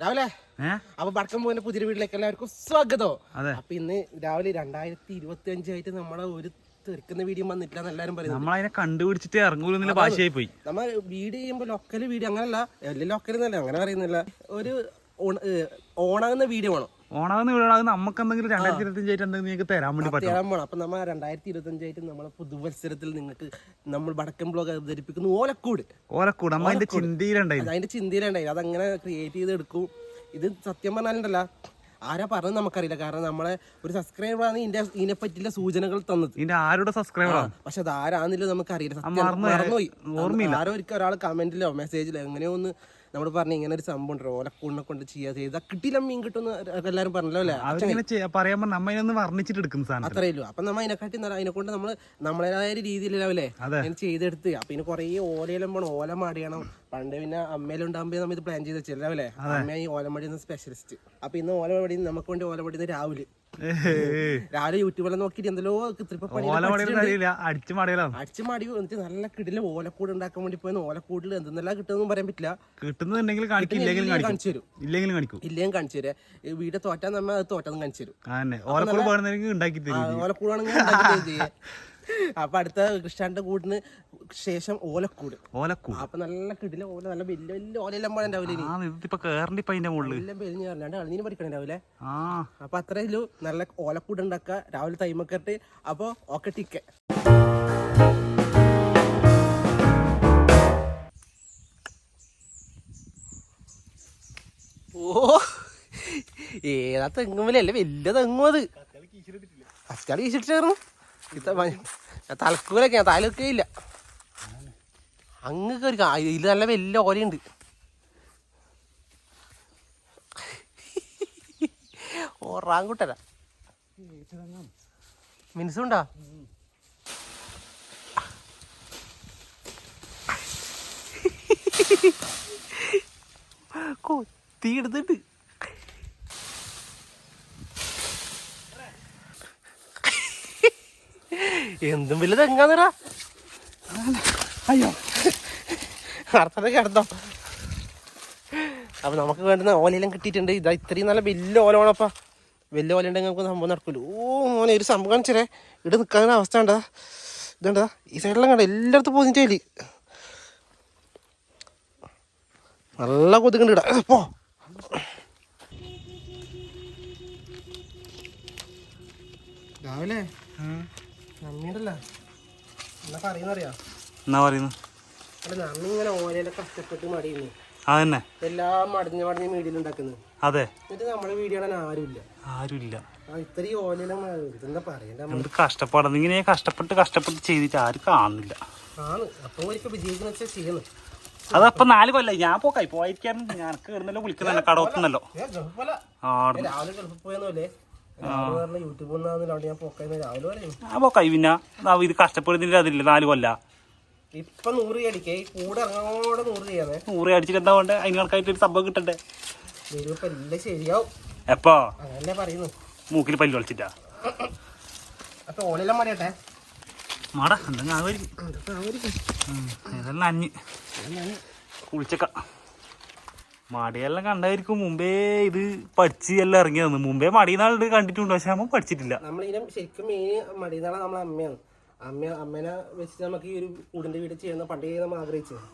രാവിലെ? അപ്പൊ പടക്കം പോകുന്ന പുതിയ വീട്ടിലേക്ക് എല്ലാവർക്കും സ്വാഗതം. അപ്പൊ ഇന്ന് രാവിലെ രണ്ടായിരത്തി ഇരുപത്തി അഞ്ചായിട്ട് നമ്മളെ ഒരു തെറിക്കുന്ന വീഡിയോ വന്നിട്ടില്ല എല്ലാരും പറയുന്നത് നമ്മളതിനെ കണ്ടുപിടിച്ചിട്ട് ഇറങ്ങൂലെന്നുള്ള ഭാഷയായി പോയി നമ്മൾ വീട് ചെയ്യുമ്പോ ലോക്കൽ വീഡിയോ അങ്ങനല്ല എല്ലാ ലോക്കൽ എന്നല്ല അങ്ങനെ പറയുന്നില്ല. ഒരു ഓണാകുന്ന വീഡിയോ വേണം. ഓണാന്ന് വീടാണ് നമുക്ക് എന്തെങ്കിലും രണ്ടായിരത്തി ഇരുപത്തി അഞ്ചായിട്ട് എന്തെങ്കിലും നിങ്ങൾക്ക് തരാൻ വേണ്ടി പറ്റും തരാൻ വേണം അപ്പൊ നമ്മൾ രണ്ടായിരത്തി ഇരുപത്തി അഞ്ചായിട്ട് നമ്മളെ പുതുവത്സരത്തിൽ നിങ്ങൾക്ക് നമ്മൾ വടക്കൻ ബ്ലോഗ് അവതരിപ്പിക്കുന്നു. ഓലക്കൂട്. ഓലക്കൂട്. നമ്മൾ അതിന്റെ ചിന്തയിലുണ്ടായി അത് അതിന്റെ ചിന്തയിലുണ്ടായി അതങ്ങനെ ക്രിയേറ്റ് ചെയ്ത് എടുക്കും ഇത് സത്യം പറഞ്ഞാലുണ്ടല്ല ആരാ പറഞ്ഞത് നമുക്കറിയില്ല. കാരണം നമ്മളെ ഒരു സബ്സ്ക്രൈബറാണ് ഇതിന്റെ ഇതിനെ പറ്റിയുള്ള സൂചനകൾ തന്നത്. ഇതിന്റെ ആരുടെ സബ്സ്ക്രൈബറാണ് പക്ഷെ അത് ആരാന്നില്ല നമുക്കറിയില്ല. മറന്നുപോയി. ഓർമ്മയില്ല. ആരോ ഒരിക്കൽ ഒരാൾ കമന്റിലോ മെസ്സേജിലോ എങ്ങനെയോ ഒന്ന് നമ്മൾ പറഞ്ഞു ഇങ്ങനെ ഒരു സംഭവം ഉണ്ട് ഓലക്കൂണിനെ കൊണ്ട് ചെയ്യാ ചെയ്താൽ കിട്ടിയില്ല മീൻ കിട്ടുന്ന എല്ലാവരും പറഞ്ഞല്ലോ അല്ലേ? പറയാൻ നമ്മ വർണിച്ചിട്ട് എടുക്കുന്ന സാധനം അത്രയേ ഉള്ളൂ. അപ്പൊ നമ്മ അതിനെക്കാട്ടി അതിനെ കൊണ്ട് നമ്മൾ നമ്മളേതായ രീതിയിലല്ലേ. അങ്ങനെ ചെയ്തെടുത്ത്. അപ്പൊ ഇനി കുറേ ഓലയെല്ലാം പോണം. ഓല മാടിയണം. പണ്ട് പിന്നെ അമ്മയിലുണ്ടാകുമ്പോ നമ്മൾ ഇത് പ്ലാൻ ചെയ്ത് വെച്ചല്ലേ അല്ലേ അമ്മ ഈ ഓലമടി സ്പെഷ്യലിസ്റ്റ് അപ്പൊ ഇന്ന് ഓലമടി നമുക്ക് വേണ്ടി ഓലമടി രാവിലെ രാവിലെ യൂട്യൂബിലെ നോക്കിയിട്ട് എന്തല്ലോ അടിച്ചു മടയിലാണ് അടിച്ചു മടി എന്നിട്ട് നല്ല കിടിൽ ഓലക്കൂട് ഉണ്ടാക്കാൻ വേണ്ടി പോയി ഓലക്കൂടിൽ എന്തെന്നല്ല കിട്ടുന്നു പറയാൻ പറ്റില്ല. കിട്ടുന്നുണ്ടെങ്കിൽ ഇല്ലെങ്കിലും കാണിച്ചു തരും. ഇല്ലെങ്കിലും കാണിക്കും. ഇല്ലെങ്കിൽ കാണിച്ചു തരും. ഈ വീട് തോറ്റാൻ നമ്മ അത് തോറ്റാന്ന് കാണിച്ചു തരും. ഓലക്കൂട് ഓലക്കൂടാണെങ്കിൽ. അപ്പൊ അടുത്ത കൃഷ്ണാന്റെ കൂടിന് ശേഷം ഓലക്കൂട്. ഓലക്കൂട്? അപ്പൊ നല്ല കിടില ഓല നല്ല വലിയ വലിയ ഓലെല്ലാം പോലെ ഉണ്ടാവില്ലേ ഇനി. ആ കേറണ്ടി ഇപ്പൊ അതിന്റെ എല്ലാം പെരിഞ്ഞ് പറഞ്ഞാണ്ട് അളിഞ്ഞു പഠിക്കണേ രാവിലെ ആ. അപ്പൊ അത്രയില്ലു നല്ല ഓലക്കൂട് ഉണ്ടാക്കുക രാവിലെ തൈമൊക്കെ ഇട്ട് അപ്പൊ ഓക്കെ ടിക്ക ഓ ഏതാ തെങ്ങുമല്ലേ വലിയ തെങ്ങും അത്. അച്ചാടി വീശിട്ടായിരുന്നു തലക്കൂലൊക്കെ തലൊക്കെ ഇല്ല അങ്ങ് ഒരു ഇതിൽ നല്ല വലിയ ഓലയുണ്ട്. ഓറാങ്കുട്ടരാ മിനുസുണ്ടാ? കൊത്തി എന്തും വലിയ തെങ്ങാന്നടാ. അയ്യോ. അർത്ഥത്തെ കിടന്നോ. അപ്പൊ നമുക്ക് വേണ്ടുന്ന ഓലയെല്ലാം കിട്ടിയിട്ടുണ്ട്. ഇതാ ഇത്രയും നല്ല വലിയ ഓല വേണപ്പാ വലിയ ഓല ഉണ്ടെങ്കിൽ നമുക്ക് സംഭവം നടക്കൂല. ഓ മോനെ ഒരു സംഭവം കാണിച്ചേ ഇവിടെ നിൽക്കാൻ അവസ്ഥ ഉണ്ടാ ഇതുണ്ടാ ഈ സൈഡിലെല്ലാം കണ്ട? എല്ലായിടത്തും കയ്യിൽ നല്ല കൊതുകുണ്ട് ഇടാ പോ. രാവിലെ? എന്നാ പറയുന്നറിയാ? എന്നാ പറയുന്നു? അല്ല നമ്മി ഇങ്ങനെ ഓലയിലെ കഷ്ടപ്പെട്ട് മടിയുന്നു. അതന്നെ. എല്ലാം മടിഞ്ഞ് മടിഞ്ഞ് മീഡിയയിൽ ഉണ്ടാക്കുന്നത് അതെ. എന്നിട്ട് നമ്മളെ വീഡിയോ കാണാൻ ആരുമില്ല. ആരുമില്ല. ആ ഇത്രയും ഓലയിലും ഇതെന്താ പറയണ്ട നമ്മൾ എന്ത് കഷ്ടപ്പാടാണ് ഇങ്ങനെ കഷ്ടപ്പെട്ട് കഷ്ടപ്പെട്ട് ചെയ്തിട്ട് ആരും കാണുന്നില്ല. ആണ്. അപ്പൊ ഒരിക്കൽ വിജയിക്കുന്ന വെച്ചാൽ ചെയ്യുന്നു അതപ്പൊ നാല് കൊല്ലായി. ഞാൻ പോക്കായി പോയിരിക്കാൻ ഞാൻ കേറുന്നല്ലോ വിളിക്കുന്നല്ലോ കടവത്തുന്നല്ലോ. ആടുന്നു. രാവിലെ പോയെന്നല്ലേ? പിന്നെ. ഇത് അതില്ല നാല് കൊല്ല. ഇപ്പൊ നൂറ് അടിക്കേ. കൂടെ ഇറങ്ങോടെ നൂറ് ചെയ്യാന്നേ നൂറ് അടിച്ചിട്ട് എന്താ വേണ്ടേ? അതിന് കണക്കായിട്ട് ഒരു സംഭവം കിട്ടണ്ടേ? എല്ലാം ശരിയാവും. എപ്പോ? അങ്ങനെ പറയുന്നു. മൂക്കിൽ പല്ല് അപ്പൊ ഓലെല്ലാം മടിയട്ടെ? മാടാ എന്തെങ്കിലും ആവുമായിരിക്കും ഇതെല്ലാം അഞ്ഞ് കുളിച്ചക്ക. മടിയെല്ലാം കണ്ടായിരിക്കും. മുമ്പേ ഇത് പഠിച്ച് എല്ലാം ഇറങ്ങി തന്നു മുമ്പേ മടിയനാൾ കണ്ടിട്ടുണ്ട്. പക്ഷെ നമ്മൾ പഠിച്ചിട്ടില്ല. നമ്മളിതിനെ ശരിക്കും മെയിൻ മടിയുന്നാളെ നമ്മളെ അമ്മയാണ്. അമ്മ അമ്മേനെ വെച്ച് നമുക്ക് ഈ ഒരു കൂടിന്റെ വീട് ചെയ്യുന്ന പണ്ടേ നമ്മൾ ആഗ്രഹിച്ചത്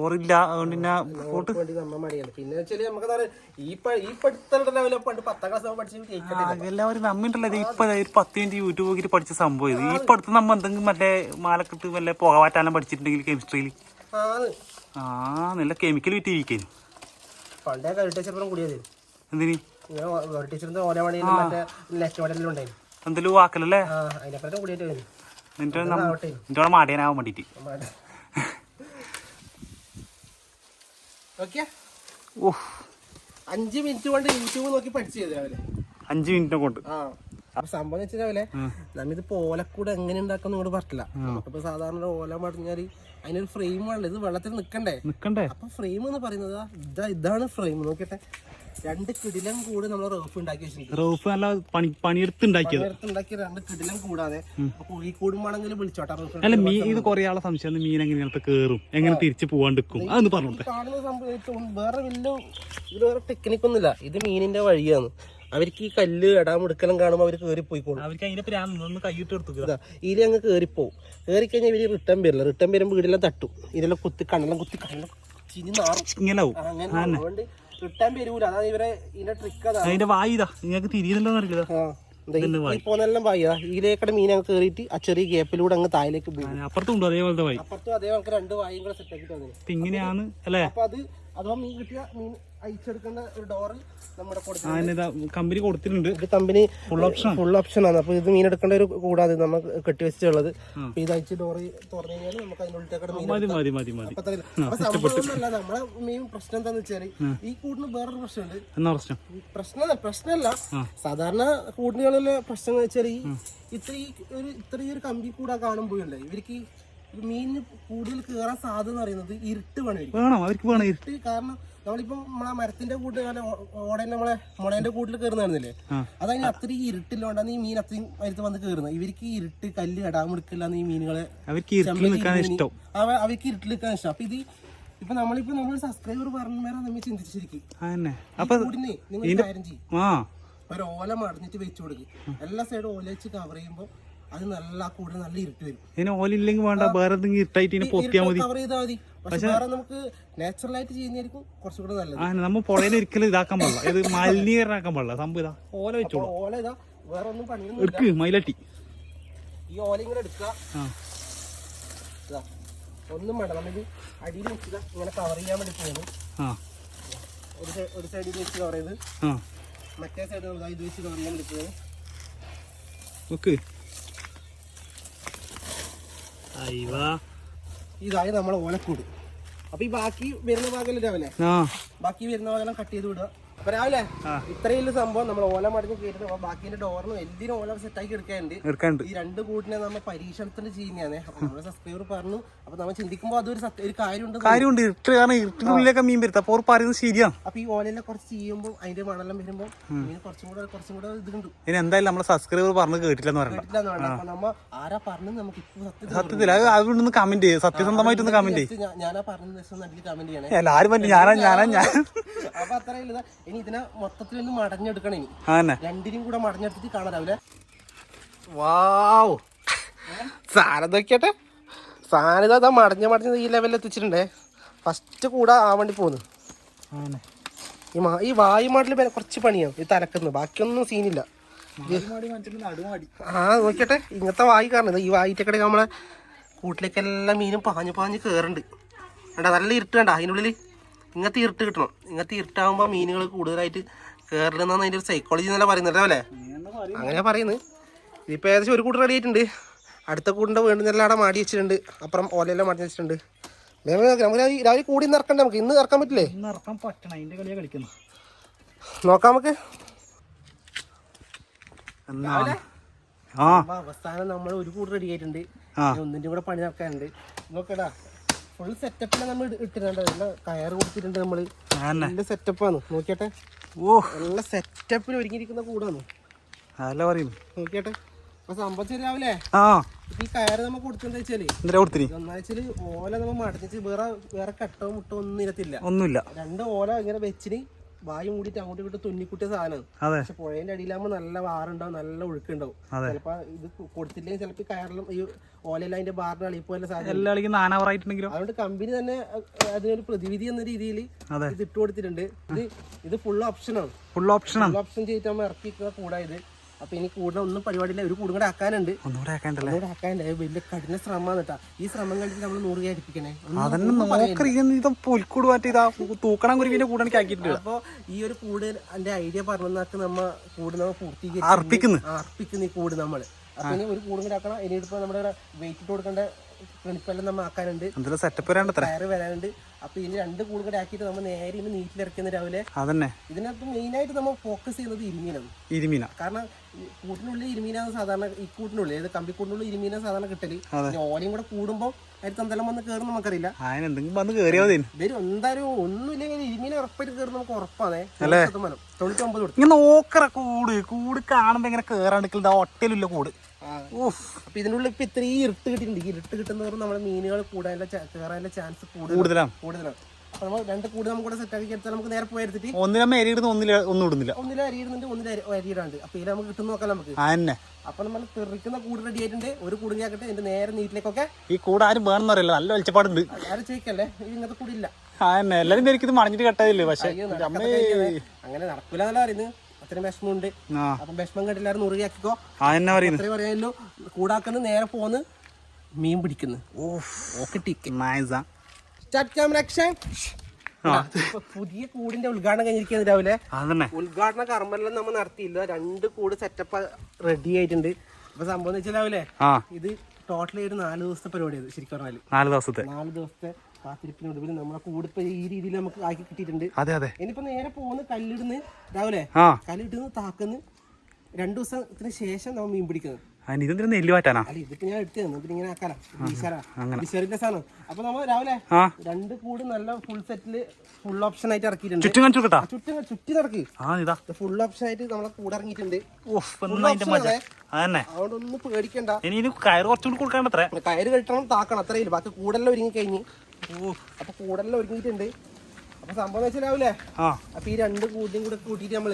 ഓറില്ല. അതുകൊണ്ട് പിന്നെ നമ്മ മടിയാണ്. പിന്നെ വെച്ചാൽ നമുക്ക് ഈ ഈ പഠിത്തം ലെവലിൽ പണ്ട് പത്താം ക്ലാസ് പഠിച്ചിട്ട് ജയിക്കട്ടെ എല്ലാവരും നമ്മണ്ടല്ലോ ഇത്. ഇപ്പൊ ഒരു പത്ത് മിനിറ്റ് യൂട്യൂബ് നോക്കിട്ട് പഠിച്ച സംഭവം ഇത്. ഈ പഠിത്തം നമ്മ എന്തെങ്കിലും മറ്റേ മാലക്കെട്ട് വല്ല പുക പഠിച്ചിട്ടുണ്ടെങ്കിൽ കെമിസ്ട്രിയിൽ ആ നല്ല കെമിക്കൽ വിറ്റിരിക്കുന്നു പണ്ടേ കൂടിയത്. എന്തിന്? മറ്റേ ലെഫ്റ്റ് ഉണ്ടായിരുന്നു എന്തെങ്കിലും വാക്കലല്ലേ? കൂടിയിട്ട് നിന്റെ മാടിയാനാവാൻ വേണ്ടിയിട്ട്. ഓക്കെ അഞ്ച് മിനിറ്റ് കൊണ്ട് യൂട്യൂബ് നോക്കി രാവിലെ അഞ്ച് മിനിറ്റ് കൊണ്ട്. അപ്പൊ സംഭവം വെച്ചാൽ നമ്മിത് ഓലക്കൂടെ എങ്ങനെ ഉണ്ടാക്കാൻ നിങ്ങളോട് പറഞ്ഞില്ല നമുക്കിപ്പോ സാധാരണ ഓല മടഞ്ഞാൽ അതിനൊരു ഫ്രെയിം ആണല്ലോ ഇത് വെള്ളത്തിൽ നിക്കണ്ടേ? നിക്കണ്ടേ? അപ്പൊ ഫ്രെയിം എന്ന് പറയുന്നത് ഇതാ ഇതാണ് ഫ്രെയിം നോക്കട്ടെ. രണ്ട് കിടിലം കൂടെ നമ്മൾ റോഫ് ഉണ്ടാക്കി വെച്ചിട്ടുണ്ട് റോഫ് നല്ല പണി പണിയെടുത്തുണ്ടാക്കിയത്. നേരത്തെ ഉണ്ടാക്കിയ രണ്ട് കിടിലം കൂടാതെ അപ്പൊ ഈ വേണമെങ്കിൽ വിളിച്ചോട്ടെ അല്ല മീൻ ഇത് കുറെ ആളെ സംശയം മീൻ എങ്ങനെ കേറും? എങ്ങനെ തിരിച്ചു പോവാണ്ടിരിക്കും അതൊന്ന് പറഞ്ഞോട്ടെ. കാണുന്ന സംഭവം വേറെ വലിയ ഇത് വേറെ ടെക്നിക്കൊന്നുമില്ല ഇത് മീനിന്റെ വഴിയാണ്. അവർക്ക് ഈ കല്ല് ഇടാൻ എടുക്കലും കാണുമ്പോൾ അവർ കയറി പോയിക്കോളും. അവർക്ക് അതിന്റെ പ്രാന്തൊന്ന് കൈയിട്ട് എടുത്തു ഇതാ. ഇതിൽ അങ്ങ് കയറിപ്പോവും കയറി കഴിഞ്ഞാൽ ഇവർ റിട്ടേൺ വരില്ല. റിട്ടേൺ വരുമ്പോൾ വീടെല്ലാം തട്ടും. ഇതെല്ലാം കുത്തി കണ്ണെല്ലാം കുത്തി കണ്ണെല്ലാം ചിനി നാറും. ഇങ്ങനെ അതുകൊണ്ട് റിട്ടേൺ വരൂല. അതാണ് ഇവരെ ഇതിന്റെ ട്രിക്ക് അതാണ്. അതിന്റെ വായി ഇതാ. നിങ്ങൾക്ക് തിരിയുന്നുണ്ടോ അറിയില്ല. പോന്നെല്ലാം പായ്യ ഇതിലേക്കടെ മീൻ അങ്ങ് കയറിയിട്ട് ആ ചെറിയ ഗ്യാപ്പിലൂടെ അങ്ങ് താഴേക്ക് പോകും അപ്പുറത്തും അതേപോലത്തെ വായി. അപ്പുറത്തും അതേ നമുക്ക് രണ്ട് വായും കൂടെ സെറ്റ് ആക്കി അപ്പൊ ഇങ്ങനെയാണ് അല്ലേ? അപ്പൊ അത് അഥവാ മീൻ കിട്ടിയ മീൻ അയച്ചെടുക്കേണ്ട ഒരു ഡോറ് നമ്മുടെ കൊടുത്തു അതിന് കമ്പനി കൊടുത്തിട്ടുണ്ട്. ഇത് company full option full option ആണ്. അപ്പൊ ഇത് മീൻ എടുക്കേണ്ട ഒരു കൂടാതെ നമ്മൾ കെട്ടി വെച്ചിട്ടുള്ളത്. അപ്പൊ ഇത് അയച്ച് ഡോറ് തുറന്നു കഴിഞ്ഞാൽ നമുക്ക് നമ്മളെ മെയിൻ പ്രശ്നം എന്താന്ന് വെച്ചാൽ ഈ കൂടിന് വേറൊരു പ്രശ്നമുണ്ട്. പ്രശ്നം? പ്രശ്നമല്ല സാധാരണ കൂടുകളിലെ പ്രശ്നം എന്ന് വെച്ചാൽ ഈ ഇത്ര ഈ ഒരു കമ്പി കൂടാ കാണുമ്പോഴല്ലേ ഇവർക്ക് മീനിന് കൂടുതൽ കയറാൻ സാധ്യത എന്ന് പറയുന്നത് ഇരുട്ട് വേണം വേണം? അവർക്ക് വേണം ഇരു- ഇരുട്ട് കാരണം നമ്മളിപ്പോ നമ്മളെ മരത്തിന്റെ കൂട്ട് ഓടെ നമ്മളെ മുളേന്റെ കൂട്ടിൽ കയറുന്നതാണെന്നില്ലേ. അതതിന് അത്രയും ഇരുട്ടില്ലോണ്ടാണ് ഈ മീൻ അത്രയും അതിനകത്ത് വന്ന് കയറുന്നത് ഇവർക്ക് ഈ ഇരുട്ട് കല്ല് ഇടാമെടുക്കില്ലാന്ന് ഈ മീനുകളെ അവർക്ക് ഇരുട്ടിൽ നിൽക്കാൻ ഇഷ്ടം. അവ അവർക്ക് ഇരുട്ടിൽ നിൽക്കാൻ ഇഷ്ടം. അപ്പൊ ഇത് ഇപ്പൊ നമ്മളിപ്പോ നമ്മൾ സബ്സ്ക്രൈബർ പറഞ്ഞ നമ്മൾ ചിന്തിച്ചിരിക്കും. നിങ്ങൾ കാര്യം ചെയ്യും. ഒരു ഓല മടഞ്ഞിട്ട് വെച്ചു കൊടുക്കും. എല്ലാ സൈഡും ഓല വെച്ച് കവർ ചെയ്യുമ്പോൾ അത് നല്ല കൂടെ നല്ല ഇരുട്ട് വരും. ഇതിന് ഓലില്ലെങ്കിൽ വേണ്ട വേറെ എന്തെങ്കിലും ഇട്ടായിട്ട് ഇതിനെ പൊത്തിയാൽ മതി. കവർ ചെയ്താൽ മതി. പക്ഷെ വേറെ നമുക്ക് നാച്ചുറലായിട്ട് ചെയ്യുന്നതായിരിക്കും കുറച്ചുകൂടെ നല്ലത്. ആ നമ്മ പുഴയിൽ ഒരിക്കലും ഇതാക്കാൻ പാടില്ല. ഇത് മലിനീകരണമാക്കാൻ പാടില്ല. സംഭവം ഇതാ. ഓല വെച്ചോളൂ ഓല ഇതാ. വേറെ ഒന്നും പണിയൊന്നും എടുക്ക് മയിലട്ടി ഈ ഓല ഇങ്ങനെ എടുക്കുക. ആ. ഇതാ. ഒന്നും വേണ്ട. നമ്മളിത് അടിയിൽ വെച്ചിത. ഇങ്ങനെ കവർ ചെയ്യാൻ വേണ്ടി ഒരു സൈഡിൽ വെച്ച് കവർ ചെയ്ത്. മറ്റേ സൈഡ് ഇത് വെച്ച് കവർ ചെയ്യാൻ വേണ്ടി ഇതായി നമ്മളെ ഓലക്കൂട്. അപ്പൊ ഈ ബാക്കി വരുന്ന ഭാഗമല്ലേ രാവിലെ? ബാക്കി വരുന്ന ഭാഗം കട്ട് ചെയ്ത് വിടുക. അപ്പൊ രാവിലെ. ഇത്രയും സംഭവം നമ്മൾ ഓല മടങ്ങി കയറ്റുന്നത് ബാക്കിന്റെ ഡോറിന് എന്തിനും ഓല സെറ്റാക്കി എടുക്കാനുണ്ട്. എടുക്കാണ്ട് ഈ രണ്ട് കൂട്ടിനെ നമ്മൾ പരീക്ഷണത്തിന് ചെയ്യുന്നതാണ്. അപ്പൊ നമ്മുടെ സബ്സ്ക്രൈബർ പറഞ്ഞു. അപ്പൊ നമ്മൾ ചിന്തിക്കുമ്പോൾ അതൊരു ഒരു കാര്യമുണ്ട് കാര്യമുണ്ട്. ഇരുട്ട് കാരണം ഇരുട്ടിനുള്ളിലൊക്കെ മീൻ വരുത്ത. അപ്പോൾ പറയുന്നത് ശരിയാണ്. അപ്പൊ ഈ ഓലയിലെ കുറച്ച് ചെയ്യുമ്പോൾ അതിന്റെ മണലം വരുമ്പോൾ മീൻ കുറച്ചും കൂടെ കുറച്ചും കൂടെ ഇത് കണ്ടു. ഇനി എന്തായാലും നമ്മളെ സബ്സ്ക്രൈബർ പറഞ്ഞ് കേട്ടില്ലെന്ന് വേണ്ട അപ്പൊ നമ്മ ആരാ പറഞ്ഞത് നമുക്ക് സത്യത്തിൽ അത് അതുകൊണ്ടൊന്ന് കമന്റ് ചെയ്യും. സത്യസന്ധമായിട്ടൊന്ന് കമന്റ് ചെയ്യും. ഞാനാ പറഞ്ഞ കമന്റ് ചെയ്യണേ. എല്ലാരും പറഞ്ഞു? ഞാനാ ഞാനാ ഞാൻ അപ്പൊ അത്രയും ഇതാ ഇനി ഇതിനെ മൊത്തത്തിൽ ഒന്ന് മടഞ്ഞെടുക്കണം ഇനി. ആ തന്നെ രണ്ടിനും കൂടെ മടഞ്ഞെടുത്തിട്ട് കാണാം രാവിലെ. വാവ്. സാധനം നോക്കിയട്ടെ സാധനം ഇതാ മടഞ്ഞ മടഞ്ഞ ഈ ലെവലിൽ എത്തിച്ചിട്ടുണ്ടേ. ഫസ്റ്റ് കൂടെ ആ വേണ്ടി പോകുന്നു ഈ മാ ഈ വായുമാട്ടിൽ പിന്നെ കുറച്ച് പണിയാണ് ഈ തലക്കുന്നത് ബാക്കിയൊന്നും സീനില്ല. ആ നോക്കട്ടെ ഇങ്ങനത്തെ വായി കാരണം ഈ വായിട്ടൊക്കെ നമ്മളെ കൂട്ടിലേക്കെല്ലാം മീനും പാഞ്ഞു പാഞ്ഞ് കയറുന്നുണ്ട് കണ്ടാ? നല്ല ഇരുട്ട് കണ്ട? അതിനുള്ളിൽ ഇങ്ങനത്തെ ഇരുട്ട് കിട്ടണം. ഇങ്ങനത്തെ ഇരുട്ടാകുമ്പോൾ മീനുകൾ കൂടുതലായിട്ട് കയറില്ലെന്നാണ് അതിന്റെ ഒരു സൈക്കോളജി എന്നല്ല പറയുന്നത് അല്ലേ? അങ്ങനെ പറയുന്നത്. ഇതിപ്പോ ഏകദേശം ഒരു കൂട്ടർ റെഡി ആയിട്ടുണ്ട് അടുത്ത കൂടിന്റെ നല്ല അവിടെ മാടി വെച്ചിട്ടുണ്ട്. അപ്പുറം ഓലയെല്ലാം മാടി വെച്ചിട്ടുണ്ട്. നമുക്ക് രാവിലെ- കൂടി നിറക്കണ്ട നമുക്ക് ഇന്ന് ഇറക്കാൻ പറ്റില്ലേ? ഇറക്കാൻ പറ്റണം. നോക്കാം നമുക്ക്. അവസാനം നമ്മൾ ഒരു കൂട് റെഡി ആയിട്ടുണ്ട്. ഒന്നിന്റെ കൂടെ പണി നടക്കാനുണ്ട്. നോക്കടാ ഫുൾ സെറ്റപ്പിലാണ് നമ്മൾ ഇട്ടിട്ടുണ്ട് കയർ കൊടുത്തിട്ടുണ്ട് നമ്മൾ. അതന്നെ നല്ല സെറ്റപ്പാണ് നോക്കിയട്ടെ? ഓ. നല്ല സെറ്റപ്പിൽ ഒരുങ്ങിയിരിക്കുന്ന കൂടാണ്. നോക്കിയട്ടെ? അപ്പൊ സംഭവിച്ച രാവിലെ ആ. ഈ കയറ് നമ്മൾ കൊടുത്തെന്താ വെച്ചാൽ ഓല നമ്മൾ മടങ്ങിച്ച് വേറെ വേറെ കട്ടോ മുട്ടോ ഒന്നും ഇരത്തില്ല. ഒന്നുമില്ല. രണ്ട് ഓല ഇങ്ങനെ വെച്ചിന് വായു മൂടിയിട്ട് അങ്ങോട്ട് ഇങ്ങോട്ട് തുന്നിക്കുട്ടിയ സാധനം പക്ഷെ പുഴേന്റെ അടിയിലാകുമ്പോൾ നല്ല വാറുണ്ടാവും നല്ല ഒഴുക്കുണ്ടാവും. ചിലപ്പോ ഇത് കൊടുത്തില്ലെങ്കിൽ ചിലപ്പോ കയറിലും ഈ ഓലയെല്ലാം അതിന്റെ ബാറിന് അളിപ്പോലെ സാധനം. അതുകൊണ്ട് കമ്പനി തന്നെ അതിനൊരു പ്രതിവിധി എന്ന രീതിയിൽ ഇത് ഇട്ട് കൊടുത്തിട്ടുണ്ട്. ഇത് ഇത് ഫുൾ ഓപ്ഷനാണ് ഫുൾ ഓപ്ഷനാണ് ഫുൾ ഓപ്ഷൻ ചെയ്തിട്ട് നമ്മൾ ഇറക്കി കൂടായത് അപ്പൊ ഇനി കൂടുതൽ ഒന്നും പരിപാടിയില്ല. ഒരു കൂടും കൂടെ ആക്കാനുണ്ട്. ഒന്നുകൂടെ ആക്കാണ്ടല്ലേ കൂടെ ആക്കാനുണ്ട്. വലിയ കഠിന ശ്രമമാണ് കേട്ടാ. ഈ ശ്രമം കഴിഞ്ഞിട്ട് നമ്മൾ നൂറ് കയറ്റിപ്പിക്കണേ അതന്നെ നോക്കറിയ ഇത് പുൽക്കൂട് മാറ്റി ഇതാ തൂക്കണം കുരുവിന്റെ കൂടെ ആക്കിയിട്ടുണ്ട് അപ്പൊ ഈ ഒരു കൂട് എന്റെ ഐഡിയ പറഞ്ഞാക്ക് നമ്മ കൂട് നമ്മൾ പൂർത്തീകരിക്കുന്നു അർപ്പിക്കുന്ന. ഈ കൂട് നമ്മൾ. അപ്പൊ ഇനി ഒരു കൂടും കൂടെ ആക്കണം. ഇനി ഇപ്പൊ നമ്മുടെ വെയിറ്റ് ഇട്ട് കൊടുക്കേണ്ട കണിപ്പെല്ലാം നമ്മൾ ആക്കാനുണ്ട്. സെറ്റപ്പ് ടയർ വരാനുണ്ട്. അപ്പൊ ഇനി രണ്ട് കൂട് കൂടെ ആക്കിയിട്ട് നമ്മൾ നേരെ ഇനി നീറ്റിലിറക്കുന്ന രാവിലെ. അതന്നെ. ഇതിനകത്ത് മെയിൻ ആയിട്ട് നമ്മൾ ഫോക്കസ് ചെയ്യുന്നത് ഇരുമീനാണ്. ഇരുമീന? കാരണം കൂട്ടിനുള്ളിൽ ഇരുമീനാണ് സാധാരണ ഈ കൂട്ടിനുള്ളിൽ ഏത് കമ്പിക്കൂട്ടിനുള്ളിൽ ഇരുമീനാണ് സാധാരണ കിട്ടൽ. ഓലയും കൂടെ കൂടുമ്പോൾ അതിൽ എന്തെല്ലാം വന്ന് കയറും നമുക്കറിയില്ല. അതിന് എന്തായാലും ഒന്നുമില്ലെങ്കിൽ ഇരുമീന ഉറപ്പായിട്ട് കയറും നമുക്ക് ഉറപ്പാണേ. ശതമാനം. തൊണ്ണൂറ്റി ഒമ്പത് കൂട്. കൂട് കാണുമ്പോ ഇങ്ങനെ കേറാണ്ടിക്കില്ല ഹോട്ടലില്ല കൂട്. അപ്പൊ ഇതിനുള്ളിൽ ഇപ്പൊ ഇത്രയും ഇരുട്ട് കിട്ടിയിട്ടുണ്ട്. ഇരുട്ട് കിട്ടുന്നവർ നമ്മുടെ മീനുകൾ കൂടാനുള്ള കയറാനുള്ള ചാൻസ് കൂടുതലാണ്. കൂടുതലാണ് നമ്മൾ രണ്ട് കൂടി നമുക്ക് സെറ്റ് ആക്കി എടുത്താൽ നമുക്ക് നേരെ പോയി എടുത്തിട്ട് ഒന്നിനെ മേരിയിടുന്ന ഒന്നില ഒന്നും ഇടുന്നില്ല. ഒന്നിലും അരിയിടുന്നുണ്ട് അരി അരിയിടാണ്ട് അപ്പൊ ഇതിൽ നമുക്ക് കിട്ടുന്ന നോക്കാം നമുക്ക്. അതന്നെ. അപ്പൊ നമ്മൾ തെറിക്കുന്ന കൂട് റെഡി ആയിട്ടുണ്ട്. ഒരു കൂടിനെ ആക്കട്ടെ എന്റെ നേരെ നീറ്റിലേക്കൊക്കെ ഈ കൂട് ആരും വേണമെന്ന് അറിയില്ല. നല്ല വെളിച്ചപ്പാടുണ്ട് ആരും ചോദിക്കല്ലേ? ഇങ്ങനത്തെ കൂടില്ല. അതന്നെ. എല്ലാരും പേർക്ക് ഇത് മണിഞ്ഞിട്ട് കട്ടതില്ലേ? പക്ഷെ അങ്ങനെ നടക്കൂലെന്നല്ല പറയുന്നത്. അത്രയും വിഷമമുണ്ട്. അപ്പം വിഷമം കണ്ട് എല്ലാവരും നുറുകിയാക്കിക്കോ അതന്നെ പറയുന്നത് അത്രയും പറയാമല്ലോ കൂടാക്കുന്ന നേരെ പോന്ന് മീൻ പിടിക്കുന്നു. പുതിയ കൂടിന്റെ ഉദ്ഘാടനം കഴിഞ്ഞിരിക്കുന്നത് രാവിലെ. ഉദ്ഘാടന കർമ്മമെല്ലാം നമ്മൾ നടത്തിയില്ല. രണ്ട് കൂട് സെറ്റപ്പ് റെഡി ആയിട്ടുണ്ട്. അപ്പൊ സംഭവം വെച്ചാൽ രാവിലെ ഇത് ടോട്ടലി ഒരു നാല് ദിവസത്തെ പരിപാടിയത് ശരിക്കും പറഞ്ഞാൽ. നാല് ദിവസത്തെ. നാല് ദിവസത്തെ കാത്തിരിപ്പിനൊടുവിൽ നമ്മളെ കൂടിപ്പോ ഈ രീതിയിൽ നമുക്ക് ആക്കി കിട്ടിയിട്ടുണ്ട്. അതെ അതെ. ഇനിയിപ്പോ നേരെ പോകുന്ന കല്ലിടുന്ന് രാവിലെ കല്ലിടുന്ന് താക്കുന്ന് രണ്ടു ദിവസത്തിന് ശേഷം നമ്മൾ മീൻ പിടിക്കുന്നത്. ഇതെന്തിനാ നെല്ല് മാറ്റാനാ അല്ല ഇതിപ്പോ ഞാൻ എടുത്തു തന്നു ഇതിങ്ങനെ ആക്കാലോ വിശറിന്റെ സാധനം. അപ്പൊ നമ്മൾ രാവിലെ രണ്ട് കൂട് നല്ല ഫുൾ സെറ്റിൽ ഫുൾ ഓപ്ഷൻ ആയിട്ട് ഇറക്കിയിട്ടുണ്ട്. ചുറ്റും നടക്കി. ഫുൾ ഓപ്ഷൻ ആയിട്ട് നമ്മളെ കൂടെ ഇറങ്ങിയിട്ടുണ്ട്. ഓഫ് എന്നാ അതിന്റെ അതന്നെ. അതുകൊണ്ട് പേടിക്കണ്ട. ഇനി കയറ് കുറച്ചുകൂടി കൊടുക്കാണ്ടത്രേ. കയറ് കെട്ടണം താക്കണം അത്രയില്ല ബാക്കി കൂടെല്ലാം ഒരുങ്ങി കഴിഞ്ഞ് അപ്പൊ കൂടെല്ലാം ഒരുങ്ങിയിട്ടുണ്ട് അപ്പൊ സംഭവം വെച്ചാലാവൂലേ? അപ്പൊ ഈ രണ്ട് കൂട്ടിയും കൂടെ കൂട്ടിയിട്ട് നമ്മൾ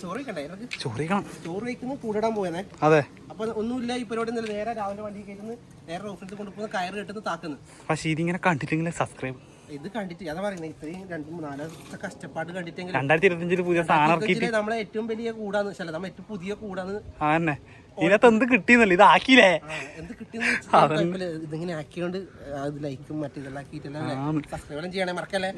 ചോറിക്കണം. ചോറ് കഴിക്കുന്നു കൂടിടാൻ പോയതേ അതെ. അപ്പൊ ഒന്നുമില്ല ഈ പരിപാടി നേരെ രാവിലെ വണ്ടി കയറ്റുന്നു നേരെ റോഫിലത്ത് കൊണ്ടുപോകുന്ന കയറ് കെട്ടുന്ന താക്കുന്നു. പക്ഷേ ഇതിങ്ങനെ കണ്ടിട്ടെങ്കിൽ സബ്സ്ക്രൈബ് ഇത് കണ്ടിട്ട് അതാ പറയുന്നത് ഇത്രയും രണ്ട് നാലാമത്തെ നാല് കഷ്ടപ്പാട് കണ്ടിട്ടെങ്കിൽ രണ്ടായിരത്തി ഇരുപത്തിയഞ്ചിൽ പുതിയ സാധനം നമ്മളെ ഏറ്റവും വലിയ കൂടാന്ന് വെച്ചാൽ നമ്മൾ ഏറ്റവും പുതിയ കൂടാന്ന് ഇതിനകത്ത് എന്ത് കിട്ടിയെന്നല്ല? ഇത് ആക്കിയില്ലേ? എന്ത് കിട്ടിയെന്ന് ഇതിങ്ങനെ ആക്കിയോണ്ട് അത് ലൈക്കും മറ്റു ഇതെല്ലാം ആക്കിയിട്ടല്ലേ സബ്സ്ക്രൈബും ചെയ്യണേ മറക്കല്ലേ?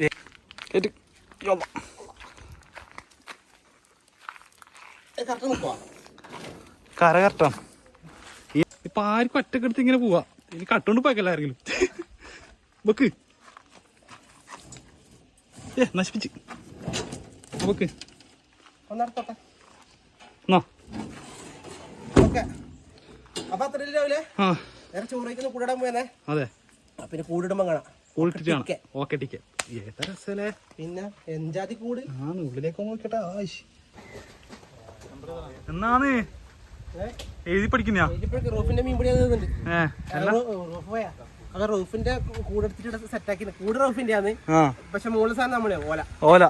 കര കറക്റ്റാ ഇപ്പൊ ആർക്കും ഒറ്റക്കെടുത്ത് ഇങ്ങനെ പോവാ. ഇനി കട്ടുകൊണ്ട് പോയക്കല്ല ആരെങ്കിലും? വെക്ക്. ഏ നശിപ്പിച്ച് വെക്ക്. ഒന്നാ എന്നാ? ഓക്കെ അപ്പൊ രാവിലെ? അതെ. ആ, പിന്നെ കൂടിടുമ്പോ കാണാം. കൂളിട്ടിട്ട് ഓക്കെ പിന്നെ എൻജാതി കൂട്. ഉള്ളിലേക്ക് നോക്കട്ടെ എന്നാണ് എഴുതി പഠിക്കുന്ന ഇതിപ്പോഴേക്ക് റൂഫിന്റെ മീൻ പിടി റൂഫിന്റെ കൂടെ എടുത്തിട്ട് സെറ്റ് ആക്കി കൂട് റൂഫിന്റെ ആണ് പക്ഷെ മുകളിൽ സാധനം നമ്മളെ ഓല. ഓല.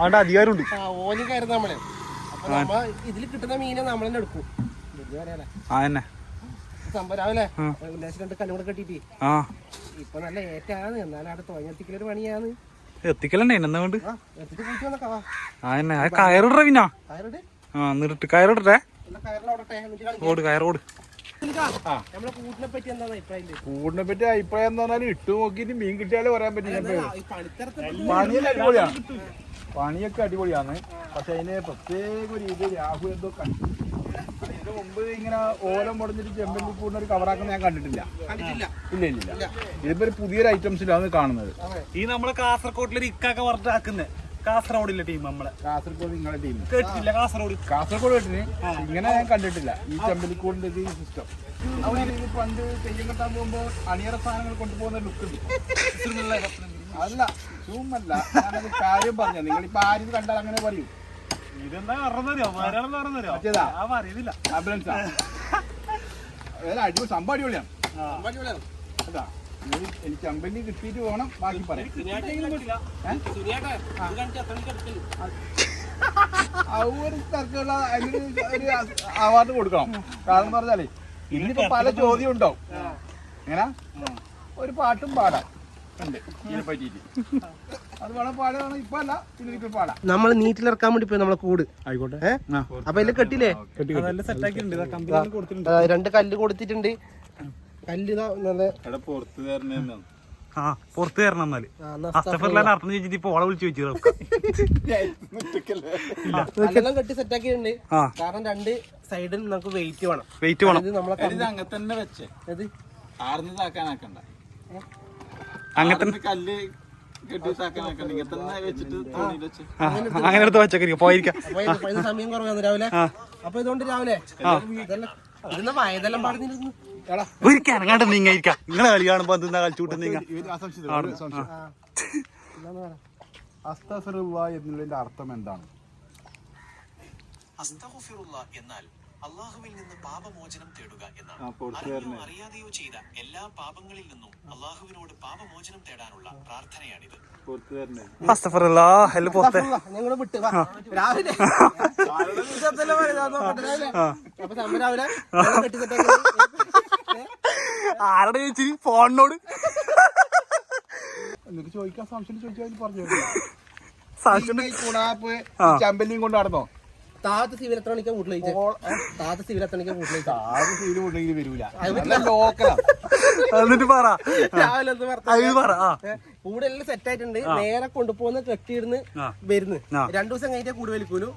അവിടെ അധികാരമുണ്ട്. ആ ഓലി കയറുന്ന നമ്മളെ. അപ്പൊ നമ്മ ഇതിൽ കിട്ടുന്ന മീനെ നമ്മൾ തന്നെ എടുക്കും. ആ തന്നെ. സംഭവം രാവിലെ രണ്ട് കെട്ടിട്ട് ആ. ഇപ്പൊ നല്ല ഏറ്റാണ് എന്നാലും അവിടെ തുഴഞ്ഞെത്തിക്കലൊരു പണിയാണ്. എത്തിക്കലണ്ടേ എന്നാ വേണ്ട ആ ആ തന്നെ. അത് പിന്നെ. ഓട് കയറോട് പറ്റി കൂടിനെ പറ്റി അഭിപ്രായം പറഞ്ഞാൽ ഇട്ട് നോക്കിട്ട് മീൻ കിട്ടിയാലേ പറയാൻ പറ്റില്ല ഈ പണിത്തരത്തെ പണിയൊക്കെ അടിപൊളിയാണ്. പണിയൊക്കെ അടിപൊളിയാണ്. പക്ഷെ അതിന് പ്രത്യേക രീതിയിൽ രാഹുൽ രാഹു എന്തോ കണ്ടു. ഇതിന് മുമ്പ് ഇങ്ങനെ ഓലം മുടഞ്ഞിട്ട് ചെമ്പല്ലി കൂടുന്ന ഒരു കവറാക്കുന്ന ഞാൻ കണ്ടിട്ടില്ല. കണ്ടിട്ടില്ല. ഇല്ല ഇല്ല ഇല്ല. ഇതിപ്പോ ഒരു പുതിയൊരു ഐറ്റംസിലാണ് കാണുന്നത്. ഈ നമ്മളെ കാസർകോട്ടിലൊരു ഇക്കൊക്കെ വർദ്ധാക്കുന്നേ കാസർഗോഡിലെ ടീം നമ്മളെ. കാസർഗോഡ് നിങ്ങളെ ടീം കേട്ടിട്ടില്ല കാസർഗോഡ്. കാസർഗോഡ് വീട്ടിന് ഇങ്ങനെ ഞാൻ കണ്ടിട്ടില്ല. ഈ ചെമ്പലിക്കൂടിന്റെ ഈ സിസ്റ്റം പണ്ട് തെയ്യം കെട്ടാൻ പോകുമ്പോ അണിയറ സാധനങ്ങൾ കൊണ്ടുപോകുന്ന ലുക്ക് ഉണ്ട്. അല്ല സൂമല്ല ഞാനത് കാര്യം പറഞ്ഞ നിങ്ങളിപ്പോ ആരും ഇത് കണ്ടാൽ അങ്ങനെ പറയും. ഇതെന്താ പറഞ്ഞോ മലയാളം പറഞ്ഞോ മറ്റേതാ? ആ പറയുന്നില്ല ആംബുലൻസ്. അടിപൊളി സംഭവം അടിപൊളിയാണ് അടിപൊളിയാണ്. അതാ ഇനി എനിക്ക് അമ്പലി കിട്ടിയിട്ട് വേണം ബാക്കി പറയാം. ആ. ഒരു തരത്തിലുള്ള അതിന് ഒരു അവാർഡ് കൊടുക്കണം. കാരണം എന്ന് പറഞ്ഞാലേ ഇന്നിപ്പോ പല ചോദ്യം ഉണ്ടാവും. എങ്ങനെ? ഒരു പാട്ടും പാടാം. ഉണ്ട്. ഇതിനെ പറ്റിയിട്ട്. നമ്മൾ നീറ്റിലിറക്കാൻ വേണ്ടി പോയി നമ്മളെ കൂട്. ആയിക്കോട്ടെ. അപ്പൊ അതിൽ കെട്ടില്ലേ? രണ്ട് കല്ല് കൊടുത്തിട്ടുണ്ട്. കല്ല് നല്ല പുറത്ത് തരണ ആ പുറത്ത് കയറണം എന്നാൽ. ആ, എന്നാ അസ്തഫറിലാൻ അർത്ഥം ചോദിച്ചിട്ട് ഇപ്പൊ ഓളെ വിളിച്ചു ചോദിച്ചു കല്ലെല്ലാം കെട്ടി സെറ്റ് ആക്കിയിട്ടുണ്ട്. ആ. കാരണം രണ്ട് സൈഡിൽ നമുക്ക് വെയിറ്റ് വേണം. വെയിറ്റ് വേണം. ഇത് നമ്മളെ ഇത് അങ്ങനെ തന്നെ വെച്ചേ. ഇത് ആർന്ന് താക്കാനാക്കണ്ട അങ്ങനത്തെ ആർന്ന് കല്ല് അങ്ങനെ എടുത്ത് വെച്ചേക്കരിക്കും പോയിരിക്കാം. സമയം കുറവാണ് രാവിലെ. അപ്പൊ ഇതുകൊണ്ട് രാവിലെ വയതെല്ലാം പാടുന്നിരുന്നു. എടാ. ഒരിക്കാൻ അങ്ങാണ്ട് നീങ്ങിയിരിക്കാം നിങ്ങളെ കളി കാണുമ്പോ എന്താ കളിച്ചൂട്ട് നീങ്ങ? അസ്തഫിറുള്ള എന്നുള്ളതിന്റെ അർത്ഥം എന്താണ്? അസ്തഫിറുള്ള എന്നാൽ അള്ളാഹുവിൽ നിന്ന് പാപമോചനം തേടുക എന്നാണ്. അറിഞ്ഞോ അറിയാതെയോ ചെയ്ത എല്ലാ പാപങ്ങളിൽ നിന്നും അള്ളാഹുവിനോട് പാപമോചനം തേടാനുള്ള പ്രാർത്ഥനയാണിത്. വിട്ട്. രാവിലെ. രാവിലെ. ആരുടെ ചേച്ചി? ഫോണിനോട്. എന്നിട്ട് ചോദിക്കാൻ സംശയം ചോദിച്ചാൽ പറഞ്ഞു സാക്ഷ്യം കൂടാപ്പ് ചമ്പല്ലിയും കൊണ്ട് നടന്നോ? താഴത്തെ സിവിൽ എത്ര മണിക്കാ വീട്ടിലേക്ക് താഴത്തെ സിവിൽ എത്ര മണിക്കാ വീട്ടിലേക്ക് ആദ്യം സിവിൽ കൊണ്ടെങ്കിൽ വരൂല. ലോക്കലാ. എന്നിട്ട് പറ. രാവിലെ കൂടെ എല്ലാം സെറ്റ് ആയിട്ടുണ്ട്. നേരെ കൊണ്ടുപോകുന്ന കെട്ടിയിടുന്ന് വരുന്നു. രണ്ടു ദിവസം കഴിഞ്ഞാൽ കൂടെ വലിക്കൂലു.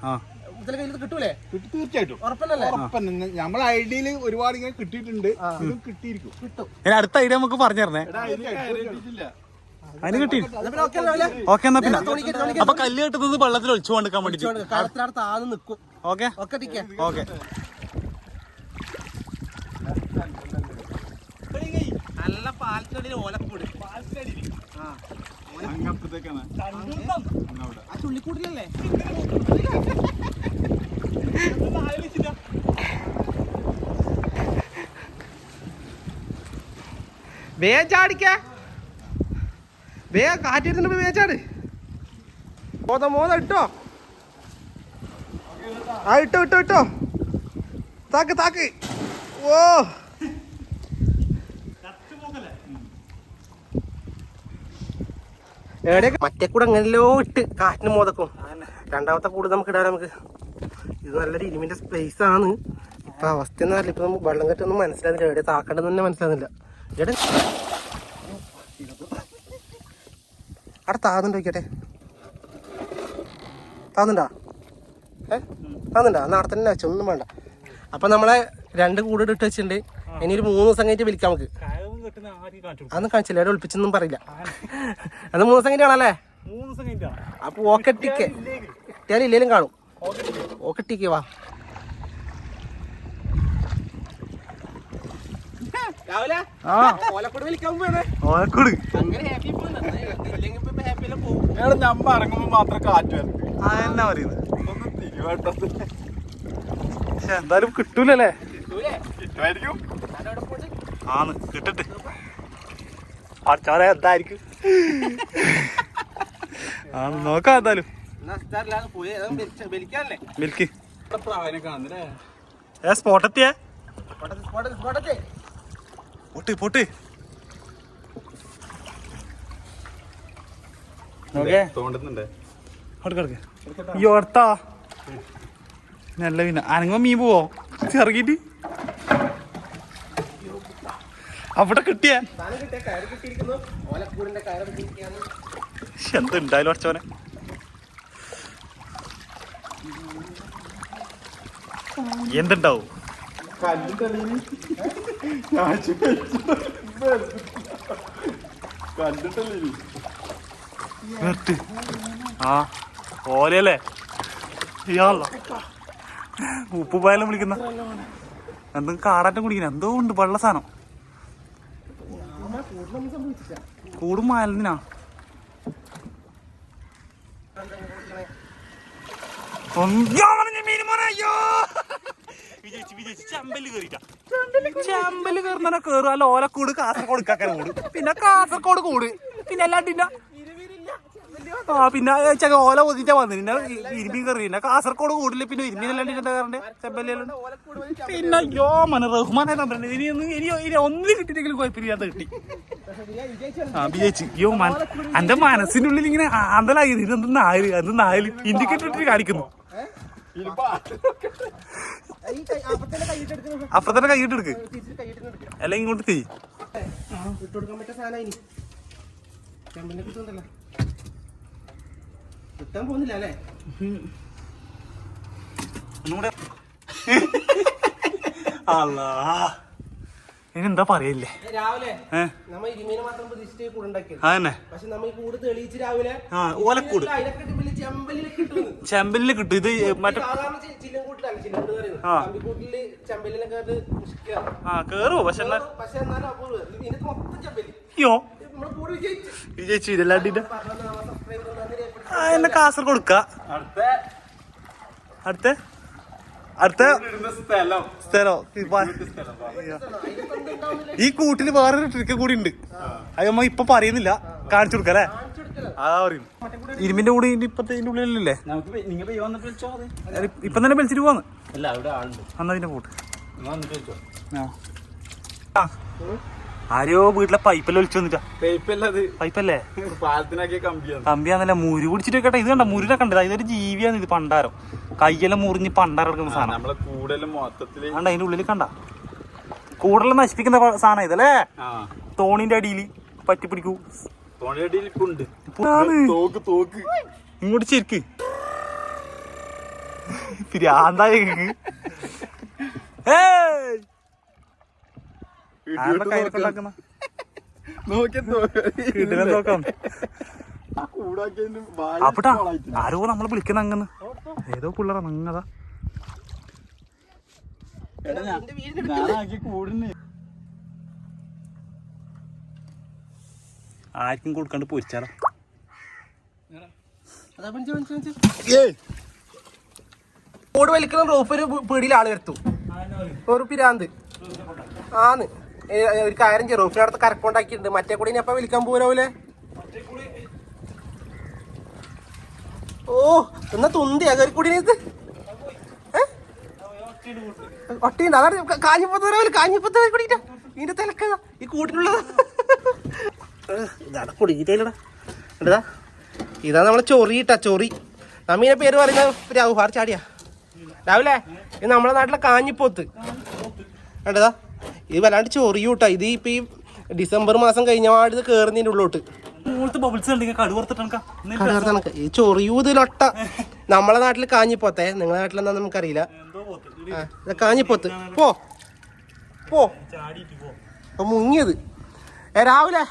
കിട്ടൂലേ? കിട്ടി തീർച്ചയായിട്ടും. നമ്മളെ ഐഡിയയിൽ ഒരുപാട് ഇങ്ങനെ കിട്ടിയിട്ടുണ്ട്. ഇതും കിട്ടിയിരിക്കും. കിട്ടും. ഇനി അടുത്ത ഐഡിയ നമുക്ക് പറഞ്ഞു തരണേ. അതിന് കിട്ടി. ഓക്കെ എന്നാ പിന്നെ. അപ്പൊ കല്ല് കെട്ടുന്നത് വെള്ളത്തിൽ ഒളിച്ചു കൊണ്ടുക്കാൻ വേണ്ടിട്ട്. കളത്തിനവിടെ താന്ന് നിക്കും. ഓക്കെ ഓക്കെ നല്ല പാലത്തിനടിയിൽ ഓലക്കൂട് അങ്ങപ്പുറത്തേക്കാണ്. ആ ചുള്ളിക്കൂട്ടിലല്ലേ? വേ പോയി വേച്ചാട് മോത മോത ഇട്ടോ. ആ ഇട്ടോ ഇട്ടോ ഇട്ടോ. താക്ക് താക്ക്. ഓ. എവിടെയൊക്കെ? മറ്റേ കൂടെ അങ്ങനെല്ലോ ഇട്ട് കാറ്റിന് മോതക്കും. രണ്ടാമത്തെ കൂട് നമുക്ക് ഇടാൻ നമുക്ക്. ഇത് നല്ലൊരു ഇരുമിന്റെ സ്പേസ് ആണ്. ഇപ്പൊ അവസ്ഥ എന്ന് പറഞ്ഞാൽ ഇപ്പൊ നമുക്ക് വെള്ളം കെട്ടൊന്നും മനസ്സിലാകുന്നില്ല എവിടെ താക്കണ്ടെന്ന് തന്നെ മനസ്സിലാകുന്നില്ല എവിടെ അവിടെ താന്നുണ്ട് നോക്കിയട്ടെ. താന്നുണ്ടാ? ഏ? താന്നുണ്ടാ? എന്നാ അവിടെ തന്നെ വെച്ചു ഒന്നും വേണ്ട. അപ്പൊ നമ്മളെ രണ്ട് കൂടെ ഇട്ട് വെച്ചിട്ടുണ്ട്. ഇനി ഒരു മൂന്ന് ദിവസം കഴിഞ്ഞിട്ട് വിളിക്കാം നമുക്ക്. അതൊന്നും കാണിച്ചില്ല അവരെ ഒളിപ്പിച്ചൊന്നും പറയില്ല. അത് മൂന്ന് ദിവസം കഴിഞ്ഞാണല്ലേ കാണാല്ലേ മൂന്ന് ദിവസം കഴിഞ്ഞാ അപ്പൊ ഓക്കെട്ടിക്ക് ഇട്ടാലും ഇല്ലേലും കാണും. ഓക്കെട്ടിക്ക് വാ. രാവിലെ? ആ. ഓലക്കൂട് വിളിക്കാൻ പോയത് ഓലക്കൂട്. അങ്ങനെ ഹാപ്പി ഞമ്മ ഇറങ്ങുമ്പോ മാത്രം കാറ്റ് ആ എന്നാ പറയുന്നത് ഒന്ന് തിരുവാട്ടത് പക്ഷെ എന്തായാലും കിട്ടൂലല്ലേ? കിട്ടൂലേ? കിട്ടുമായിരിക്കും. ആന്ന് കിട്ടട്ടെ. പഠിച്ചവരെ എന്തായിരിക്കും? ആ നോക്കാം എന്തായാലും. മിൽക്ക് ഏ സ്പോട്ടെത്തിയേ പോട്ടെ, പോട്ടെ, പോട്ടെ. പൊട്ട് പൊട്ട് ഓക്കെ തോണ്ടുന്നുണ്ട് അവിടെ കിടക്ക് ഈ ഓർത്താ നല്ല പിന്നെ അനങ്ങുമ്പോ മീൻ പോവോ? ചെറുകിട്ട് അവിടെ കിട്ടിയേ? എന്തുണ്ടായാലും അടച്ചോനെ എന്തുണ്ടാവും? കല്ലും വെട്ട് ആ ഓലയല്ലേ? ഇയാള? ഉപ്പുപായെല്ലാം വിളിക്കുന്ന. എന്തും കാടാറ്റം കുടിക്കുന്ന. എന്തോ ഉണ്ട് വെള്ള സാധനം. കൂടും മാലിനാ ചമ്പൽ കയറുന്ന കേറും അല്ല ഓലക്കൂട് കാസർഗോഡ് കൂട് പിന്നെ കാസർഗോഡ് കൂട്. പിന്നെ അല്ലാണ്ടില്ല ആ പിന്നെ ചെക്ക ഓല ഒതിച്ചാ വന്നു. പിന്നെ ഇരുമ്പി പിന്നെ കാസർഗോഡ് കൂടില്ല? പിന്നെ ഇരുമ്പിനല്ലാണ്ട് എന്താ കാരണം ചെമ്പല്ലിയല്ല പിന്നെ അയ്യോ മന റഹ്മാനെ തന്നെ ഇനി ഒന്നും ഇനി ഇനി ഒന്നും കിട്ടിയിട്ടെങ്കിലും കുഴപ്പമില്ല അത് കിട്ടി. ആ വിജയിച്ച് അയ്യോ മന എന്റെ മനസ്സിന്റെ ഉള്ളിൽ ഇങ്ങനെ ആന്തലായി ഇതെന്ത് നായൽ? എന്ത് നായൽ? ഇൻഡിക്കേറ്റർ ഇട്ടിട്ട് കാണിക്കുന്നു. അപ്പത്തന്നെ കൈയിട്ട് എടുക്ക്. അല്ലെങ്കിൽ ഇങ്ങോട്ട് തീ ഇട്ടുകൊടുക്കാൻ പറ്റിയ സാധനം കിട്ടാൻ പോകുന്നില്ല അല്ലേ ഒന്നുകൂടെ. അല്ലാ ഇനി എന്താ പറയില്ലേ? രാവിലെ നമ്മ ഇരുമീനെ മാത്രം പ്രതീക്ഷിച്ച് കൂടുണ്ടാക്കിയത് അതന്നെ പക്ഷെ നമ്മ ഈ കൂട് തെളിയിച്ച് രാവിലെ ഓലക്കൂട് ചെമ്പലിൽ കിട്ടും. ഇത് മറ്റേ ചെമ്പലിനൊക്കെ കേറുവോ? പക്ഷെ പക്ഷെ എന്നാലും മൊത്തം ചെമ്പലി. അയ്യോ. വിജയിച്ചു. വിജയിച്ചു ഇതല്ലാണ്ടിന്റെ എന്നെ കാസർഗോഡ് കൊടുക്ക. അടുത്ത. അടുത്ത? സ്ഥലം? ഈ കൂട്ടിൽ വേറൊരു ട്രിക്ക് കൂടി ഉണ്ട്. അത് നമ്മ ഇപ്പൊ പറയുന്നില്ല. കാണിച്ചു കൊടുക്കല്ലേ? അതാ പറയും. ഇരുമ്പിന്റെ കൂടി ഇപ്പത്തേന്റെ ഇതിന്റെ ഉള്ളിലല്ലേ ഇപ്പൊ തന്നെ വിളിച്ചിട്ട് പോവാന്ന്. അല്ല അവിടെ ആളുണ്ട്. അന്നാ ഇതിന്റെ കൂട്ട്. വിളിച്ചോ. ആ. ആരെയോ വീട്ടിലെ പൈപ്പല്ല ഒളിച്ചു വന്നിട്ടാ? പൈപ്പല്ലേ കമ്പിയാന്നല്ല മുരു പിടിച്ചിട്ട് കേട്ടോ ഇത് കണ്ട മുരുനെ കണ്ടത്? ഇതൊരു ജീവിയാണ് ഇത് പണ്ടാരം. കയ്യെല്ലാം മുറിഞ്ഞ് പണ്ടാരം എടുക്കുന്ന സാധനം. കണ്ട അതിന്റെ ഉള്ളിൽ കണ്ട? കൂടുതലും നശിപ്പിക്കുന്ന സാധനം ഇതല്ലേ? തോണിന്റെ അടിയിൽ പറ്റി പിടിക്കൂ ഇങ്ങോട്ട് ചെരുക്ക് പിരാന്തായ ആരുടെ അപ്പട്ടാ ആരോ നമ്മളെ വിളിക്കുന്ന അങ്ങന്ന്. ഏതോ പിള്ളേരാ അങ്ങതാ. ആർക്കും കൊടുക്കാണ്ട്. കൂട് വലിക്കുന്ന റൂഫിന് പീടിയിൽ ആൾ വരുത്തു. ഒരു പിരാന്ത്. ആന്ന്. ഒരു കാര്യം ചെയ്യും റൂഫിനടുത്ത് കരക്കൊണ്ടാക്കിയിട്ടുണ്ട് മറ്റേ കൂടി ഇനി എപ്പ വിളിക്കാൻ പോരാവൂലേ ഓ എന്നാ തുന്തി അകരിക്കൂടി ഇത്. ഒട്ടിയുണ്ട് അതാണ് കാഞ്ഞിപ്പത്ത് വരെ കാഞ്ഞിപ്പത്ത് കൂടിയിട്ടാ. ഇതിന്റെ തിലക്കതാ ഈ കൂട്ടിനുള്ളതാ. ഇതാണ് എന്താ ഇതാ നമ്മളെ ചൊറി നമ്മീനെ പേര് പറയുന്ന രാഹുഹാർ ചാടിയാ. രാവിലെ ഇത് നമ്മളെ നാട്ടിലെ കാഞ്ഞിപ്പോത്ത് കണ്ടതാ? ഇത് വല്ലാണ്ട് ചൊറിയൂട്ടാ. ഇത് ഇപ്പൊ ഈ ഡിസംബർ മാസം കഴിഞ്ഞ പാട് ഇത് കേറുന്നതിന്റെ ഉള്ളോട്ട്. ഈ ചൊറിയൂത് ലൊട്ട നമ്മളെ നാട്ടിൽ കാഞ്ഞിപ്പോത്തെ. നിങ്ങളെ നാട്ടിലെന്താ നമുക്കറിയില്ല. കാഞ്ഞിപ്പോത്ത്. പോ. പോ. മുങ്ങിയത്. ഏ രാവിലെ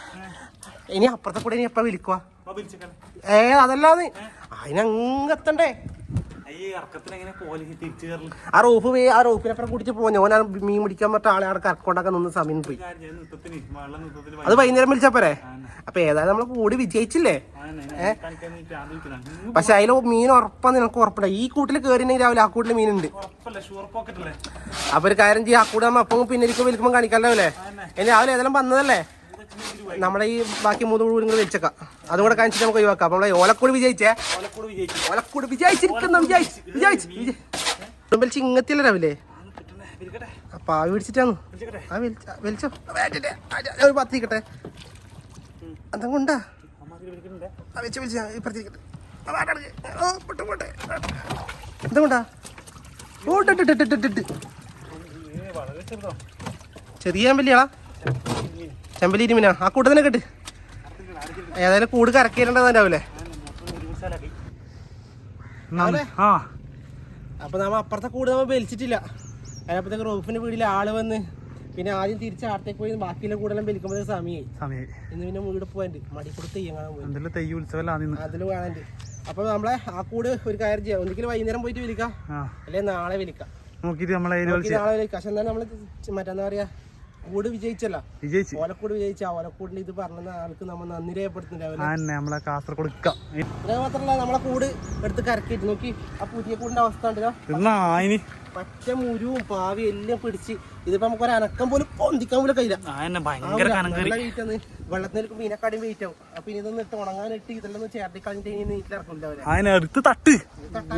ഇനി അപ്പുറത്തെ കൂടെ ഇനി എപ്പ വിളിക്കുവാ? ഏ അതല്ലാന്ന്. അതിനങ്ങത്തണ്ടേ ആ റോഫ് പോയി ആ റോഫിനെപ്പറം കുടിച്ച് പോഞ്ഞു ഓൻ ആ മീൻ പിടിക്കാൻ പറ്റ ആളെ അവിടെ കറക്കൊണ്ടൊക്കെ നിന്ന് സമയം പോയി. അത് വൈകുന്നേരം വിളിച്ചപ്പോ അപ്പൊ ഏതായാലും നമ്മൾ കൂടി വിജയിച്ചില്ലേ? പക്ഷെ അതിൽ മീൻ ഉറപ്പാ നിനക്ക് ഉറപ്പില്ല. ഈ കൂട്ടിൽ കയറിനെങ്കിൽ രാവിലെ ആ കൂട്ടിൽ മീനുണ്ട്. അപ്പൊ ഒരു കാര്യം ചെയ്യാം. ആ കൂടെ നമ്മ അപ്പം പിന്നെ ഇരിക്കും കാണിക്കാല്ലോ കാണിക്കാമല്ലോ അല്ലേ? ഇനി രാവിലെ ഏതെല്ലാം വന്നതല്ലേ? നമ്മുടെ ഈ ബാക്കി മൂന്ന് കൂടി നിങ്ങൾ വെച്ചേക്കാം അതും കൂടെ കാണിച്ചിട്ട് നമുക്ക് ഒഴിവാക്കാം നമ്മളെ ഓലക്കൂട് വിജയിച്ചേ ഓലക്കൂട് വിജയിച്ചു വിജയിച്ചിരിക്കുന്ന വിജയിച്ച് വിജയിച്ച് വിജയ് ചിങ്ങത്തില്ല രാവിലെ അപ്പൊ ആവി പിടിച്ചിട്ടാന്ന് ആ പത്തിരിക്കട്ടെ വലിച്ചോ ഒരു പത്ത് നിൽക്കട്ടെ എന്താ കൊണ്ടാ വെച്ച് വിളിച്ച പൊട്ടെ എന്താ കൊണ്ടാ ഓട്ടിട്ടിട്ടിട്ടിട്ടിട്ട് ചെറിയ ചെമ്പല്ലിയാളാ ചെമ്പല്ലി മീനാ ആ കൂട്ടത്തിനെ തന്നെ കെട്ട്. ഏതായാലും കൂട് കറക്കിയിട്ടുണ്ടാവില്ലേ ആ. അപ്പൊ നമ്മ അപ്പുറത്തെ കൂട് നമ്മ വലിച്ചിട്ടില്ല. അതിനപ്പത്തേക്ക് റോഫിന്റെ വീട്ടിൽ ആൾ വന്ന് പിന്നെ ആദ്യം തിരിച്ച് ആടത്തേക്ക് പോയി ബാക്കിയുള്ള കൂടെല്ലാം വലിക്കുമ്പോഴത്തേക്ക് സമയമായി സമയം ഇന്ന് പിന്നെ വീട് പോകാണ്ട് മടിക്കൂടത്ത് ചെയ്യാൻ പോയി. എന്തെല്ലാം തെയ്യ ഉത്സവം അതിൽ അപ്പൊ നമ്മളെ ആ കൂട് ഒരു കാര്യം ചെയ്യാം. ഒന്നിക്കലും വൈകുന്നേരം പോയിട്ട് വിളിക്കാം. അല്ലെ നാളെ വിളിക്കാം. നമ്മളെ നാളെ വിളിക്കാം. പക്ഷെ എന്താ നമ്മൾ മറ്റെന്താ പറയാ കൂട് വിജയിച്ചല്ല. വിജയിച്ചു. ഓലക്കൂട് വിജയിച്ച ഓലക്കൂടിന് ഇത് പറഞ്ഞ ആൾക്ക് നമ്മൾ നന്ദി രേഖപ്പെടുത്തുന്നുണ്ടാവില്ല ആ നമ്മളെ കാസർഗോഡ് മാത്രല്ല നമ്മളെ കൂട് എടുത്ത് കരക്കിട്ട് നോക്കി. ആ പുതിയ കൂടിന്റെ അവസ്ഥ ഉണ്ടല്ലോ. പച്ച മുരുവും പാവി എല്ലാം പിടിച്ച് ഇതിപ്പോ നമുക്ക് ഒരു അനക്കം പോലും പൊന്തിക്കാൻ പോലും കഴിയില്ല. ആ മീനക്കാടി വെയിറ്റ് ആവും. അപ്പൊ ഇനി ഇതൊന്ന് ഇട്ട് ഉണങ്ങാനിട്ട് ഇതെല്ലാം ചേർത്തി കളഞ്ഞിട്ട് ഇനി ഇറക്കില്ല അവരെ. തട്ട്.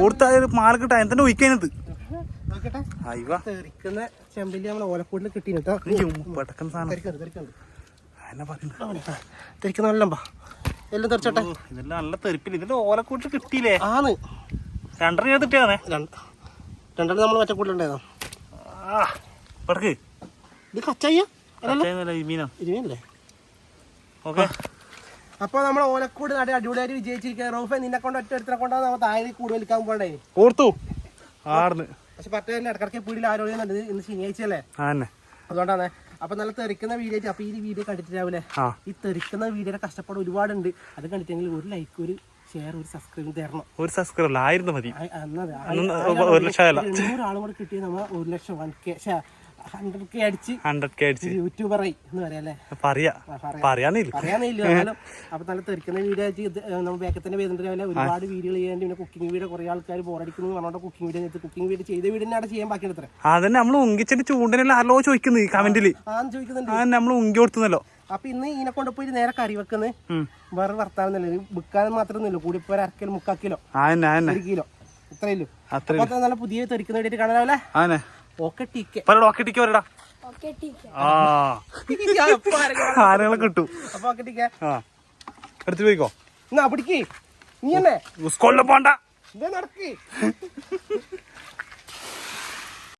കൊടുത്താൽ മാല കിട്ടാ തന്നെ ഒഴിക്കാനത് തെറിക്കുന്ന ചെമ്പല്ലി നമ്മളെ ഓലക്കൂടിൽ തെറിക്കുന്ന എല്ലാം തെറിച്ചോട്ടെ. ഇതെല്ലാം നല്ല തെറിപ്പില്ല? ഇതിന്റെ ഓലക്കൂട്ട് കിട്ടിയില്ലേ രണ്ടര നമ്മൾ മറ്റേ പെടക്ക്. ഇത് കച്ചായ ഓക്കെ. അപ്പോൾ നമ്മൾ ഓലക്കൂട് നാട്ടിൽ അടിപൊളിയായിട്ട് വിജയിച്ചിരിക്കുക റോഫെ നിന്നെ കൊണ്ട് ഒറ്റ എടുത്തിനെ കൊണ്ടാണ് നമ്മൾ താഴെ കൂടുതൽ വലിക്കാൻ പോകണ്ടേ? ഓർത്തു. ആടുന്ന്. പക്ഷെ പറ്റേ ഇടക്കിടക്ക് പീടിയിൽ ആരോഗ്യം നല്ലത് ഇന്ന് ശനിയാഴ്ച അല്ലേ അതുകൊണ്ടാണ്. അപ്പൊ നല്ല തെറിക്കുന്ന വീഡിയോ അപ്പൊ ഈ വീഡിയോ കണ്ടിട്ട് രാവിലെ ആ. ഈ തെറിക്കുന്ന വീഡിയോയുടെ കഷ്ടപ്പാട് ഒരുപാടുണ്ട്. അത് കണ്ടിട്ടെങ്കിൽ ഒരു ലൈക്ക് ഒരു ഷെയർ ഒരു സബ്സ്ക്രൈബ് തരണം. ഒരു സബ്സ്ക്രൈബ് ആയിരുന്നു മതി. ഒരു ലക്ഷം കൂടെ കിട്ടിയ നമ്മൾ ഒരു ലക്ഷം വൺ കെ ഹൺഡ്രഡ് കെ അടിച്ച് ഹൺഡ്രഡ് കെ അടിച്ച്. യൂട്യൂബറായി എന്ന് പറയാല്ലേ പറയാ. പറയാന്നില്ല അപ്പൊ നല്ല തെറിക്കുന്ന വീഡിയോ നമ്മൾ ബാക്കത്തിന്റെ ഒരുപാട് വീഡിയോ ചെയ്യാൻ പിന്നെ കുക്കിംഗ് വീഡിയോ കുറെ ആൾക്കാർ ബോറടിക്കുന്നു പറഞ്ഞോണ്ട് കുക്കിംഗ് വീഡിയോ ചെയ്ത് കുക്കിംഗ് വീഡിയോ ചെയ്ത വീഡിയോ അവിടെ ചെയ്യാൻ ബാക്കി എടുത്തേ അതന്നെ നമ്മൾ ഉങ്കിച്ചിന്റെ ചൂണ്ടനെല്ലാം ആരോ ചോദിക്കുന്നത് കമന്റിൽ ആ ചോദിക്കുന്നുണ്ട്. നമ്മൾ ഉങ്കി കൊടുത്തുന്നല്ലോ. അപ്പൊ ഇന്ന് ഇതിനെ കൊണ്ട് പോയി നേരെ കറി വെക്കുന്നത്. വേറെ വർത്താനൊന്നുമില്ല വിൽക്കാനും മാത്രം മാത്രമൊന്നുമില്ല. കൂടി ഇപ്പൊ അരക്കിലോ മുക്കാൽ കിലോ. ഒരു കിലോ. ഇത്രയല്ലോ അപ്പൊ നല്ല പുതിയ തെറിക്കുന്ന വേണ്ടിട്ട് കാണാനല്ലേ ആന്നെ ഓക്കെ ടീക്കെ പറയടാ ഓക്കെ ആ. ആനകളെ കിട്ടും. അപ്പൊ ഓക്കെ ആ. എടുത്തു പോയിക്കോ. എന്നാ പിടിക്ക്. നീ എന്നെ. സ്കൂളിൽ പോണ്ട. നടക്ക്.